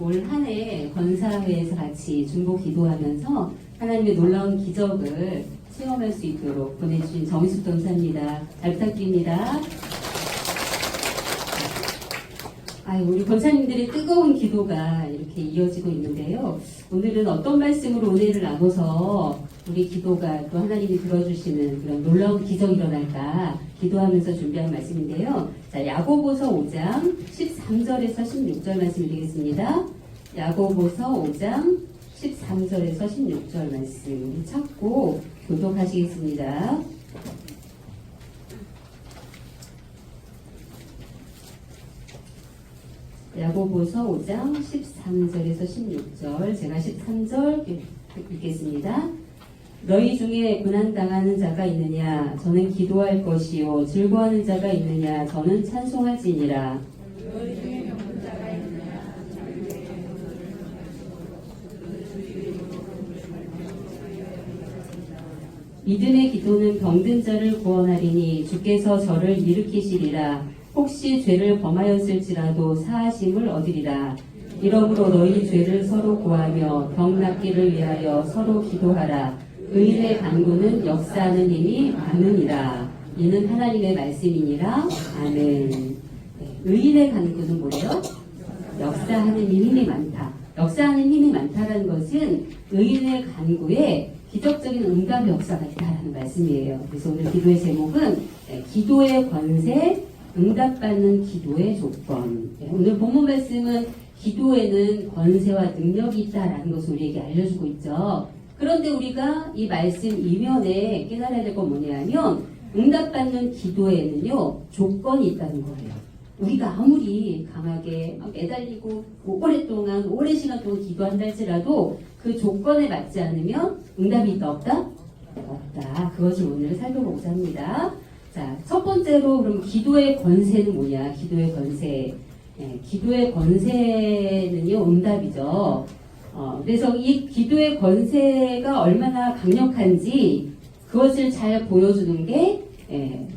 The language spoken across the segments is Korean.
올 한 해 권사회에서 같이 중보 기도하면서 하나님의 놀라운 기적을 체험할 수 있도록 보내주신 정희숙 전사입니다. 잘 부탁드립니다. 아, 우리 권사님들의 뜨거운 기도가 이렇게 이어지고 있는데요. 오늘은 어떤 말씀으로 은혜를 나눠서 우리 기도가 또 하나님이 들어주시는 그런 놀라운 기적이 일어날까 기도하면서 준비한 말씀인데요. 자, 야고보서 5장 13절에서 16절 말씀 드리겠습니다. 야고보서 5장 13절에서 16절 말씀 찾고 교독하시겠습니다. 야고보서 5장 13절에서 16절 제가 13절 읽겠습니다. 너희 중에 고난당하는 자가 있느냐? 저는 기도할 것이요. 즐거워하는 자가 있느냐? 저는 찬송할지니라. 믿음의 기도는 병든 자를 구원하리니 주께서 저를 일으키시리라 혹시 죄를 범하였을지라도 사하심을 얻으리라. 이러므로 너희 죄를 서로 구하며 병 낫기를 위하여 서로 기도하라. 의인의 간구는 역사하는 힘이 많으니라. 이는 하나님의 말씀이니라. 아멘. 네, 의인의 간구는 뭐예요? 역사하는 힘이 많다. 역사하는 힘이 많다라는 것은 의인의 간구에 기적적인 응답 역사가 있다라는 말씀이에요. 그래서 오늘 기도의 제목은 네, 기도의 권세, 응답받는 기도의 조건. 네, 오늘 본문 말씀은 기도에는 권세와 능력이 있다라는 것을 우리에게 알려주고 있죠. 그런데 우리가 이 말씀 이면에 깨달아야 될 건 뭐냐면 응답받는 기도에는요 조건이 있다는 거예요. 우리가 아무리 강하게 막 매달리고 뭐 오랫동안 오랜 시간 동안 기도한다 할지라도 그 조건에 맞지 않으면 응답이 있다 없다? 없다. 그것을 오늘 살펴보고자 합니다. 자, 첫 번째로 그럼 기도의 권세는 뭐냐? 기도의 권세. 예, 기도의 권세는요, 응답이죠. 어, 그래서 이 기도의 권세가 얼마나 강력한지 그것을 잘 보여주는 게 예,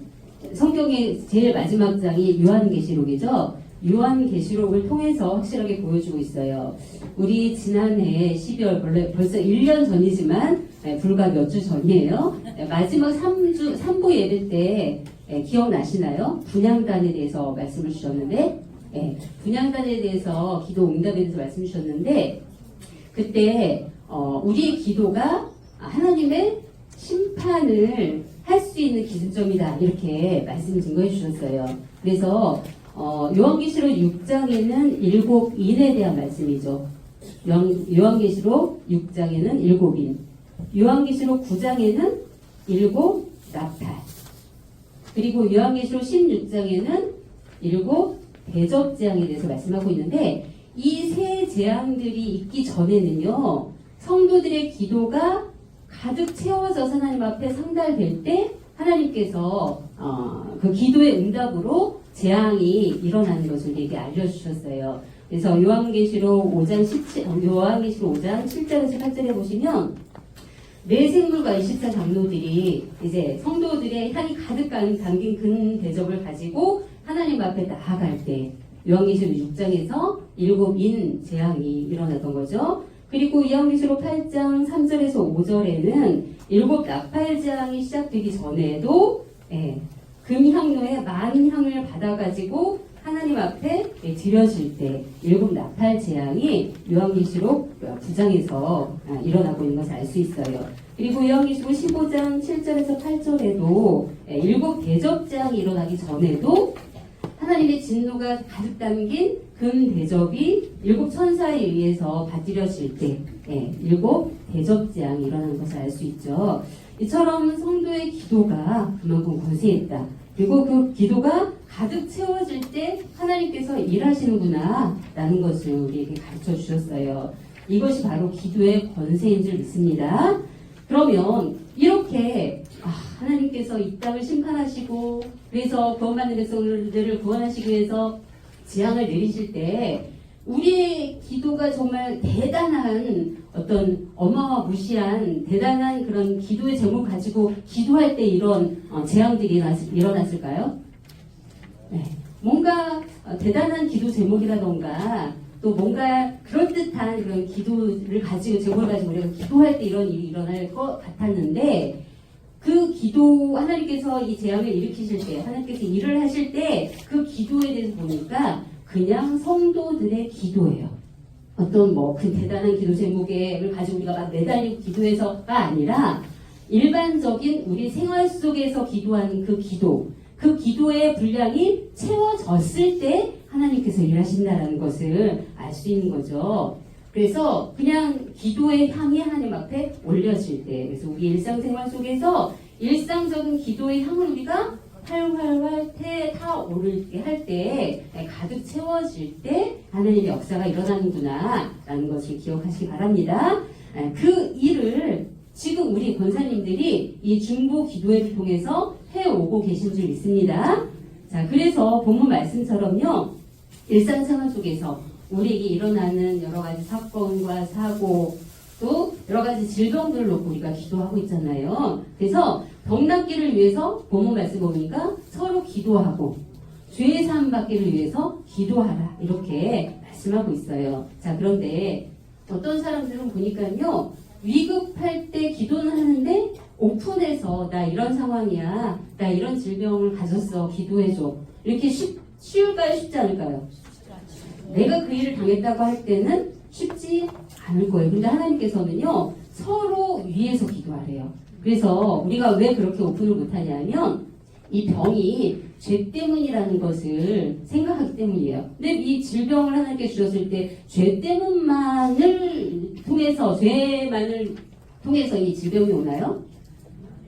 성경의 제일 마지막 장이 요한계시록이죠. 요한계시록을 통해서 확실하게 보여주고 있어요. 우리 지난해 12월 원래 벌써 1년 전이지만 예, 불과 몇 주 전이에요. 예, 마지막 3주 3부 예배 때 예, 기억나시나요? 분양단에 대해서 말씀을 주셨는데 예, 분양단에 대해서 기도 응답에 대해서 말씀 주셨는데 그때 어, 우리의 기도가 하나님의 심판을 할 수 있는 기준점이다 이렇게 말씀 증거해 주셨어요. 그래서 어, 요한계시록 6장에는 일곱 인에 대한 말씀이죠. 요한- 요한계시록 6장에는 일곱 인, 요한계시록 9장에는 일곱 나팔, 그리고 요한계시록 16장에는 일곱 대접 재앙에 대해서 말씀하고 있는데 이 세 재앙들이 있기 전에는요 성도들의 기도가 가득 채워져서 하나님 앞에 상달될 때 하나님께서 어, 그 기도의 응답으로 재앙이 일어나는 것을 우리에게 알려주셨어요. 그래서 요한계시록 5장 17, 어, 요한계시록 5장 7절에서 8절에 보시면 내 생물과 24 장로들이 이제 성도들의 향이 가득 감- 담긴 근 대접을 가지고 하나님 앞에 나아갈 때 요한계시록 6장에서 일곱 인 재앙이 일어났던 거죠. 그리고 요한계시록 8장 3절에서 5절에는 일곱 나팔 재앙이 시작되기 전에도 예, 금향로에 많은 향을 받아가지고 하나님 앞에 예, 드려질 때 일곱 나팔 재앙이 요한계시록 9장에서 아, 일어나고 있는 것을 알 수 있어요. 그리고 요한계시록 15장 7절에서 8절에도 예, 일곱 대접 재앙이 일어나기 전에도 하나님의 진노가 가득 담긴 금 대접이 일곱 천사에 의해서 받들여질 때 예, 일곱 대접 재앙이 일어나는 것을 알 수 있죠. 이처럼 성도의 기도가 그만큼 권세했다. 그리고 그 기도가 가득 채워질 때 하나님께서 일하시는구나 라는 것을 우리에게 가르쳐 주셨어요. 이것이 바로 기도의 권세인 줄 믿습니다. 그러면 이렇게 아, 하나님께서 이 땅을 심판하시고 그래서 구원받는 백성들을 구원하시기 위해서 재앙을 내리실 때 우리의 기도가 정말 대단한 어떤 어마무시한 대단한 그런 기도의 제목 가지고 기도할 때 이런 어, 재앙들이 일어났- 일어났을까요? 네. 뭔가 어, 대단한 기도 제목이라던가 또 뭔가 그럴듯한 그런 기도를 가지고 제목을 가지고 우리가 기도할 때 이런 일이 일어날 것 같았는데 그 기도 하나님께서 이 재앙을 일으키실 때 하나님께서 일을 하실 때 그 기도에 대해서 보니까 그냥 성도들의 기도예요. 어떤 뭐 그 대단한 기도 제목을 가지고 우리가 막 매달리고 기도해서가 아니라 일반적인 우리 생활 속에서 기도하는 그 기도, 그 기도의 분량이 채워졌을 때 하나님께서 일하신다는 것을 알 수 있는 거죠. 그래서 그냥 기도의 향이 하나님 앞에 올려질 때, 그래서 우리 일상생활 속에서 일상적인 기도의 향을 우리가 활활활 태 타오를 때할 때 가득 채워질 때 하나님의 역사가 일어나는구나 라는 것을 기억하시기 바랍니다. 에, 그 일을 지금 우리 권사님들이 이 중보 기도회를 통해서 해오고 계신 줄 믿습니다. 자, 그래서 본문 말씀처럼요, 일상생활 속에서 우리에게 일어나는 여러 가지 사건과 사고, 또 여러 가지 질병들을 놓고 우리가 기도하고 있잖아요. 그래서 병낫기를 위해서 본문 말씀 보니까 서로 기도하고 죄 사함 받기를 위해서 기도하라 이렇게 말씀하고 있어요. 자 그런데 어떤 사람들은 보니까요 위급할 때 기도는 하는데 오픈해서 나 이런 상황이야 나 이런 질병을 가졌어 기도해줘 이렇게 쉽, 쉬울까요 쉽지 않을까요? 내가 그 일을 당했다고 할 때는 쉽지 않을 거예요. 근데 하나님께서는요, 서로 위에서 기도하래요. 그래서 우리가 왜 그렇게 오픈을 못하냐면, 이 병이 죄 때문이라는 것을 생각하기 때문이에요. 근데 이 질병을 하나님께 주셨을 때, 죄 때문만을 통해서, 죄만을 통해서 이 질병이 오나요?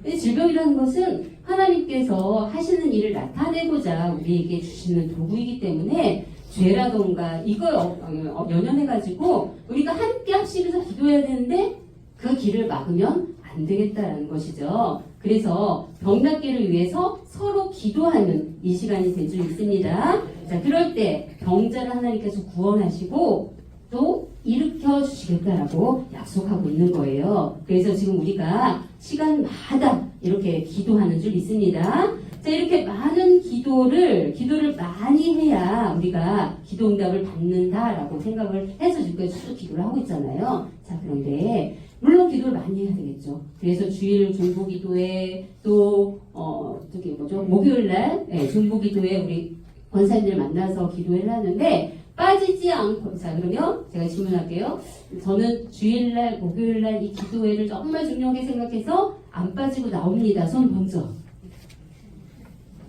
질병이라는 것은 하나님께서 하시는 일을 나타내고자 우리에게 주시는 도구이기 때문에 죄라던가 이걸 어, 어, 연연해가지고 우리가 함께 합심해서 기도해야 되는데 그 길을 막으면 안 되겠다라는 것이죠. 그래서 병낫기를 위해서 서로 기도하는 이 시간이 될 줄 믿습니다. 자, 그럴 때 병자를 하나님께서 구원하시고 또 일으켜 주시겠다라고 약속하고 있는 거예요. 그래서 지금 우리가 시간마다 이렇게 기도하는 줄 믿습니다. 자, 이렇게 많은 기도를, 기도를 많이 해야 우리가 기도 응답을 받는다라고 생각을 해서 지금까지 쭉 기도를 하고 있잖아요. 자, 그런데, 물론 기도를 많이 해야 되겠죠. 그래서 주일 중보 기도회, 또, 어, 저기 뭐죠? 목요일 날, 네, 중보 기도회 우리 권사님들 만나서 기도를 하는데, 빠지지 않고, 자, 그러면 제가 질문할게요. 저는 주일날, 목요일날 이 기도회를 정말 중요하게 생각해서 안 빠지고 나옵니다. 손 먼저.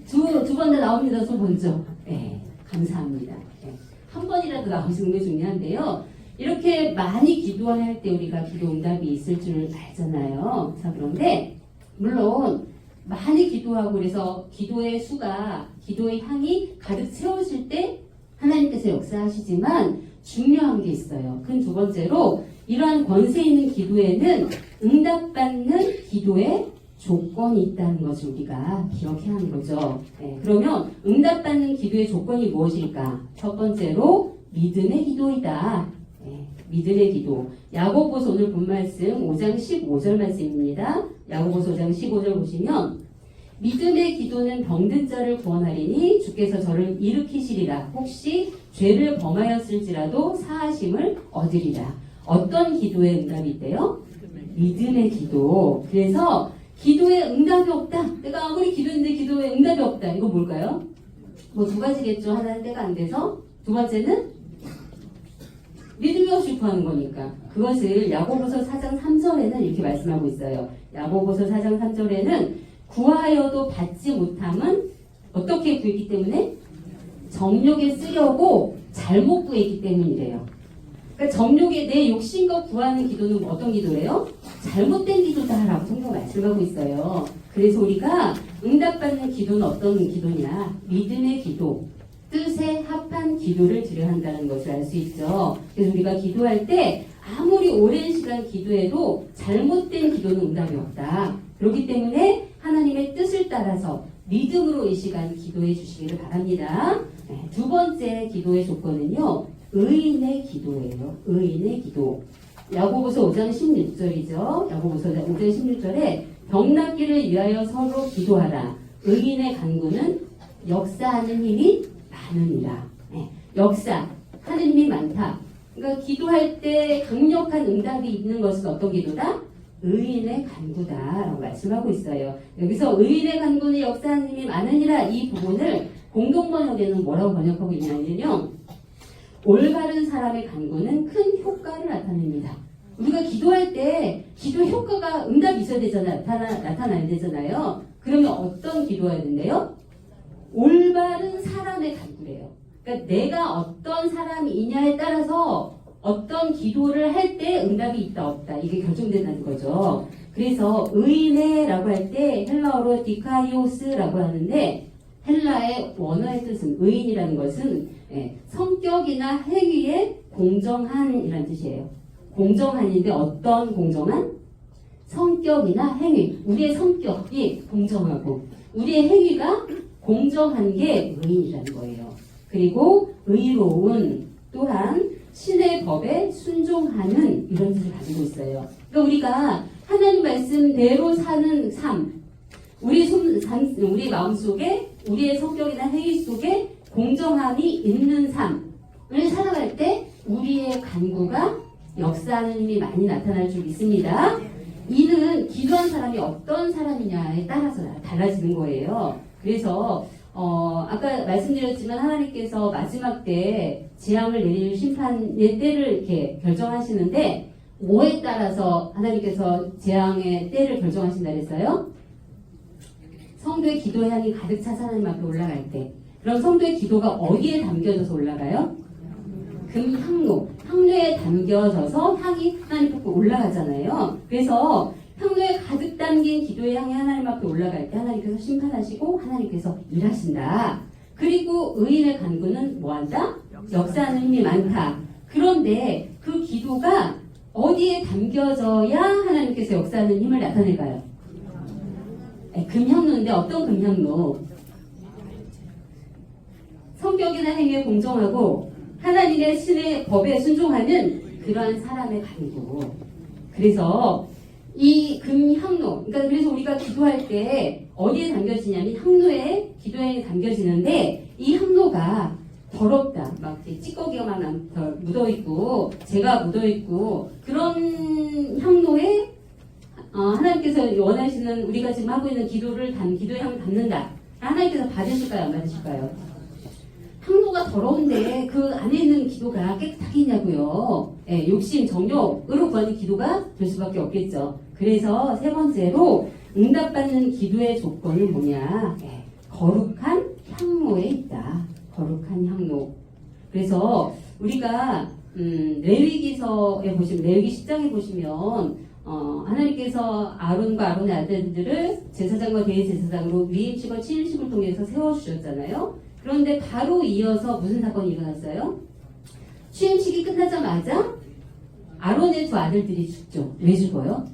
두, 두 번 다 나옵니다. 손 먼저. 네, 감사합니다. 네, 한 번이라도 나오시는 게 중요한데요. 이렇게 많이 기도할 때 우리가 기도 응답이 있을 줄 알잖아요. 자, 그런데, 물론, 많이 기도하고 그래서 기도의 수가, 기도의 향이 가득 채워질 때 하나님께서 역사하시지만 중요한 게 있어요. 그 두 번째로, 이러한 권세 있는 기도에는 응답받는 기도의 조건이 있다는 것을 우리가 기억해야 하는 거죠. 네, 그러면 응답받는 기도의 조건이 무엇일까? 첫 번째로 믿음의 기도이다. 네, 믿음의 기도. 야고보서 오늘 본 말씀 5장 15절 말씀입니다. 야고보서 5장 15절 보시면 믿음의 기도는 병든 자를 구원하리니 주께서 저를 일으키시리라. 혹시 죄를 범하였을지라도 사하심을 얻으리라. 어떤 기도의 응답이 있대요? 믿음의 기도. 그래서 기도에 응답이 없다. 내가 아무리 기도했는데 기도에 응답이 없다. 이거 뭘까요? 뭐 두 가지겠죠. 하나는 때가 안 돼서. 두 번째는 믿음이 없이 구하는 거니까. 그것을 야고보서 4장 3절에는 이렇게 말씀하고 있어요. 야고보서 4장 3절에는 구하여도 받지 못함은 어떻게 구했기 때문에? 정욕에 쓰려고 잘못 구했기 때문이래요. 그러니까 정욕에 내 욕심과 구하는 기도는 어떤 기도예요? 잘못된 기도다라고 성경 말씀하고 있어요. 그래서 우리가 응답받는 기도는 어떤 기도냐? 믿음의 기도, 뜻에 합한 기도를 드려야 한다는 것을 알 수 있죠. 그래서 우리가 기도할 때 아무리 오랜 시간 기도해도 잘못된 기도는 응답이 없다. 그렇기 때문에 하나님의 뜻을 따라서 믿음으로 이 시간 기도해 주시기를 바랍니다. 네, 두 번째 기도의 조건은요. 의인의 기도예요. 의인의 기도. 야고보서 5장 16절이죠. 야고보서 5장 16절에 병낫기를 위하여 서로 기도하라. 의인의 간구는 역사하는 힘이 많으니라. 네, 역사. 하는 힘이 많다. 그러니까 기도할 때 강력한 응답이 있는 것은 어떤 기도다? 의인의 간구다라고 말씀하고 있어요. 여기서 의인의 간구는 역사하는 힘이 많으니라 이 부분을 공동번역에는 뭐라고 번역하고 있냐면요. 올바른 사람의 간구는 큰 효과를 나타냅니다. 우리가 기도할 때 기도 효과가 응답이 있어야 되잖아요. 나타나, 나타나야 되잖아요. 그러면 어떤 기도해야 된대요? 올바른 사람의 간구래요. 그러니까 내가 어떤 사람이냐에 따라서 어떤 기도를 할 때 응답이 있다 없다 이게 결정된다는 거죠. 그래서 의인의라고 할 때 헬라어로 디카이오스라고 하는데 헬라의 원어의 뜻은 의인이라는 것은 예, 성격이나 행위에 공정한이라는 뜻이에요. 공정한인데 어떤 공정한? 성격이나 행위. 우리의 성격이 공정하고 우리의 행위가 공정한 게 의인이라는 거예요. 그리고 의로운 또한 신의 법에 순종하는 이런 뜻을 가지고 있어요. 그러니까 우리가 하나님 말씀대로 사는 삶, 우리 손, 삶, 우리 마음 속에 우리의 성격이나 행위 속에 공정함이 있는 삶을 살아갈 때 우리의 간구가 역사하는 힘이 많이 나타날 줄 믿습니다. 이는 기도한 사람이 어떤 사람이냐에 따라서 달라지는 거예요. 그래서 어, 아까 말씀드렸지만 하나님께서 마지막 때 재앙을 내릴 심판의 때를 이렇게 결정하시는데 뭐에 따라서 하나님께서 재앙의 때를 결정하신다 그랬어요? 성도의 기도 향이 가득 차서 하나님 앞에 올라갈 때 그럼 성도의 기도가 어디에 담겨져서 올라가요? 금향로 향로에 담겨져서 향이 하나님 앞에 올라가잖아요. 그래서 향로에 가득 담긴 기도의 향이 하나님 앞에 올라갈 때 하나님께서 심판하시고 하나님께서 일하신다. 그리고 의인의 간구는 뭐한다? 역사하는 힘이 많다. 그런데 그 기도가 어디에 담겨져야 하나님께서 역사하는 힘을 나타낼까요? 네, 금향로인데 어떤 금향로? 성격이나 행위에 공정하고 하나님의 신의 법에 순종하는 그러한 사람의 간구. 그래서 이 금향로, 그러니까 그래서 우리가 기도할 때 어디에 담겨지냐면 향로에 기도에 담겨지는데 이 향로가 더럽다. 막 찌꺼기가 막 남- 더 묻어 있고, 재가 묻어 있고, 그런 향로에 어, 하나님께서 원하시는 우리가 지금 하고 있는 기도를 담, 기도의 향을 담는다. 하나님께서 받으실까요? 안 받으실까요? 더러운데 그 안에 있는 기도가 깨끗하겠냐고요. 예, 욕심, 정욕으로 구하는 기도가 될 수밖에 없겠죠. 그래서 세 번째로 응답받는 기도의 조건은 뭐냐? 예, 거룩한 향로에 있다. 거룩한 향로. 그래서 우리가 음, 레위기서에 보시면 레위기 10장에 보시면 어, 하나님께서 아론과 아론의 아들들을 제사장과 대제사장으로 위임식과 치임식을 통해서 세워주셨잖아요. 그런데 바로 이어서 무슨 사건이 일어났어요? 취임식이 끝나자마자 아론의 두 아들들이 죽죠. 왜 죽어요?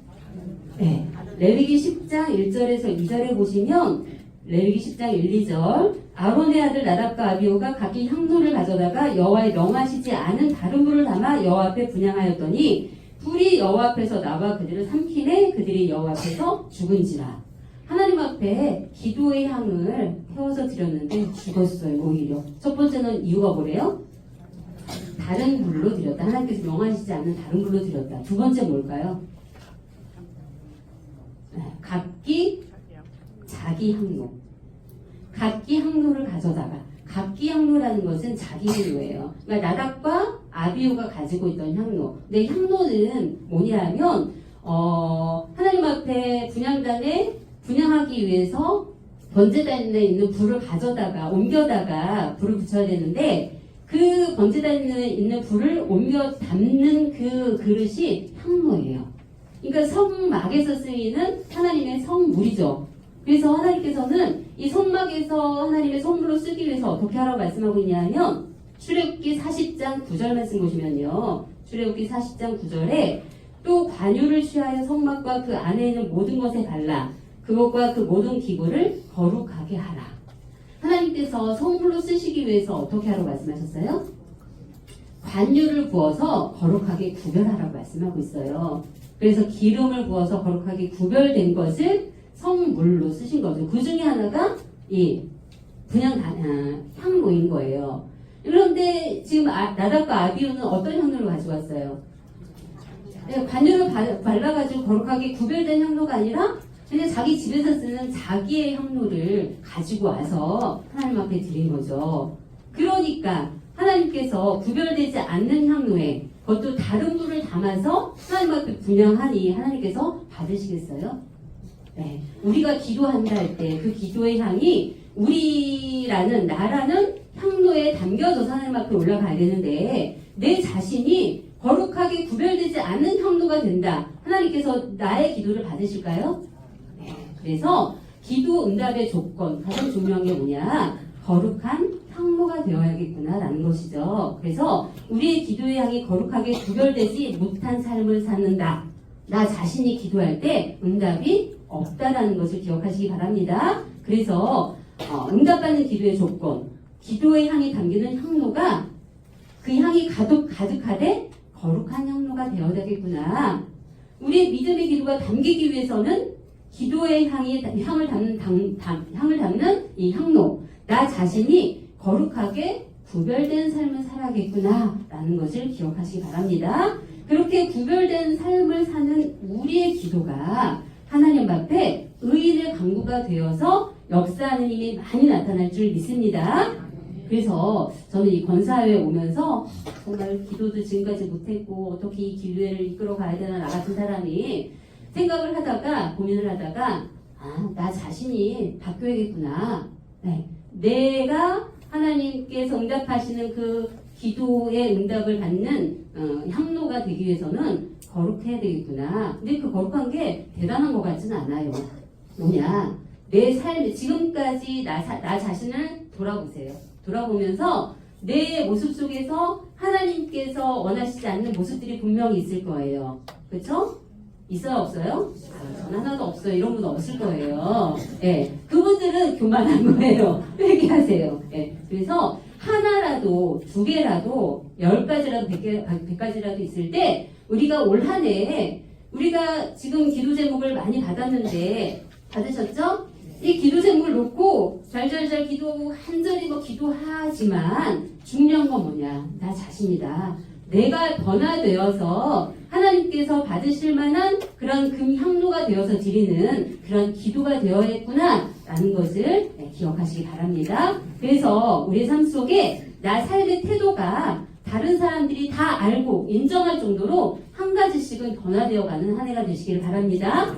네. 레위기 10장 1절에서 2절에 보시면 레위기 10장 1, 2절 아론의 아들 나답과 아비오가 각기 향로를 가져다가 여호와의 명하시지 않은 다른 불을 담아 여호와 앞에 분양하였더니 불이 여호와 앞에서 나와 그들을 삼키네 그들이 여호와 앞에서 죽은지라 하나님 앞에 기도의 향을 태워서 드렸는데 죽었어요 오히려 첫 번째는 이유가 뭐래요? 다른 불로 드렸다 하나님께서 명하시지 않는 다른 불로 드렸다 두 번째 뭘까요? 네, 각기 자기 향로 각기 향로를 가져다가 각기 향로라는 것은 자기 향로예요. 그러니까 나답과 아비오가 가지고 있던 향로. 근데 향로는 뭐냐면 어, 하나님 앞에 분양단에 분양하기 위해서 번제단에 있는 불을 가져다가 옮겨다가 불을 붙여야 되는데 그 번제단에 있는 불을 옮겨 담는 그 그릇이 향로예요. 그러니까 성막에서 쓰이는 하나님의 성물이죠. 그래서 하나님께서는 이 성막에서 하나님의 성물로 쓰기 위해서 어떻게 하라고 말씀하고 있냐면 출애굽기 40장 9절 말씀 보시면요. 출애굽기 40장 9절에 또 관유를 취하여 성막과 그 안에 있는 모든 것에 발라 그것과 그 모든 기구를 거룩하게 하라. 하나님께서 성물로 쓰시기 위해서 어떻게 하라고 말씀하셨어요? 관유를 부어서 거룩하게 구별하라고 말씀하고 있어요. 그래서 기름을 부어서 거룩하게 구별된 것을 성물로 쓰신 거죠. 그 중에 하나가 이 분양 다- 아, 향로인 거예요. 그런데 지금 아- 나답과 아비우는 어떤 향로를 가져왔어요? 네, 관유를 바- 발라가지고 거룩하게 구별된 향로가 아니라 그냥 자기 집에서 쓰는 자기의 향로를 가지고 와서 하나님 앞에 드린 거죠. 그러니까 하나님께서 구별되지 않는 향로에 그것도 다른 물을 담아서 하나님 앞에 분양하니 하나님께서 받으시겠어요? 네. 우리가 기도한다 할 때 그 기도의 향이 우리라는 나라는 향로에 담겨져서 하나님 앞에 올라가야 되는데 내 자신이 거룩하게 구별되지 않는 향로가 된다. 하나님께서 나의 기도를 받으실까요? 네. 그래서 기도 응답의 조건 가장 중요한 게 뭐냐? 거룩한 향로가 되어야겠구나라는 것이죠. 그래서 우리의 기도의 향이 거룩하게 구별되지 못한 삶을 사는다. 나 자신이 기도할 때 응답이 없다라는 것을 기억하시기 바랍니다. 그래서 어, 응답받는 기도의 조건, 기도의 향이 담기는 향로가 그 향이 가득 가득하되 거룩한 향로가 되어야 되겠구나. 우리의 믿음의 기도가 담기기 위해서는 기도의 향이 향을 담는 당- 담- 향을 담는 이 향로, 나 자신이 거룩하게 구별된 삶을 살아야겠구나라는 것을 기억하시기 바랍니다. 그렇게 구별된 삶을 사는 우리의 기도가 하나님 앞에 의인의 강구가 되어서 역사하는 힘이 많이 나타날 줄 믿습니다. 그래서 저는 이 권사회에 오면서 정말 기도도 지금까지 못했고 어떻게 이 기도회를 이끌어 가야 되나 나 같은 사람이 생각을 하다가 고민을 하다가 아, 나 자신이 바뀌어야겠구나. 네. 내가 하나님께서 응답하시는 그 기도의 응답을 받는 어, 향로가 되기 위해서는 거룩해야 되겠구나. 근데 그 거룩한 게 대단한 것 같지는 않아요. 뭐냐? 내 삶, 지금까지 나, 사- 나 자신을 돌아보세요. 돌아보면서 내 모습 속에서 하나님께서 원하시지 않는 모습들이 분명히 있을 거예요. 그렇죠? 있어요, 없어요? 아, 전 하나도 없어요. 이런 분 없을 거예요. 예. 그분들은 교만한 거예요. 얘기하세요. 예. 그래서 하나라도, 두 개라도, 열 가지라도, 백 개, 아, 백 가지라도 있을 때, 우리가 올 한 해에, 우리가 지금 기도 제목을 많이 받았는데, 받으셨죠? 이 기도 제목을 놓고, 잘잘잘 기도, 한절이 뭐 기도하지만, 중요한 건 뭐냐? 나 자신이다. 내가 변화되어서 하나님께서 받으실 만한 그런 금향로가 되어서 드리는 그런 기도가 되어야겠구나 라는 것을 네, 기억하시기 바랍니다. 그래서 우리 삶 속에 나 삶의 태도가 다른 사람들이 다 알고 인정할 정도로 한 가지씩은 변화되어 가는 한 해가 되시길 바랍니다.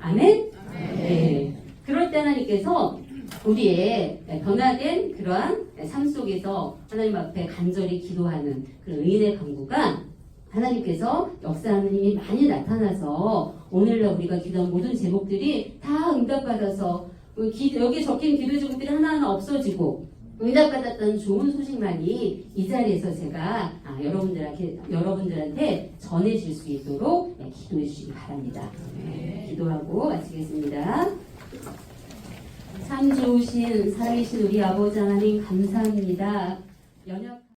아멘? 네. 그럴 때 하나님께서 우리의 변화된 그러한 삶 속에서 하나님 앞에 간절히 기도하는 그런 의인의 강구가 하나님께서 역사하는 힘이 많이 나타나서 오늘날 우리가 기도한 모든 제목들이 다 응답받아서 기- 여기에 적힌 기도 제목들이 하나하나 없어지고 응답받았다는 좋은 소식만이 이 자리에서 제가 아, 여러분들한테, 여러분들한테 전해질 수 있도록 네, 기도해 주시기 바랍니다. 네, 기도하고 마치겠습니다. 참 좋으신 살아계신 우리 아버지 하나님 감사합니다. 연약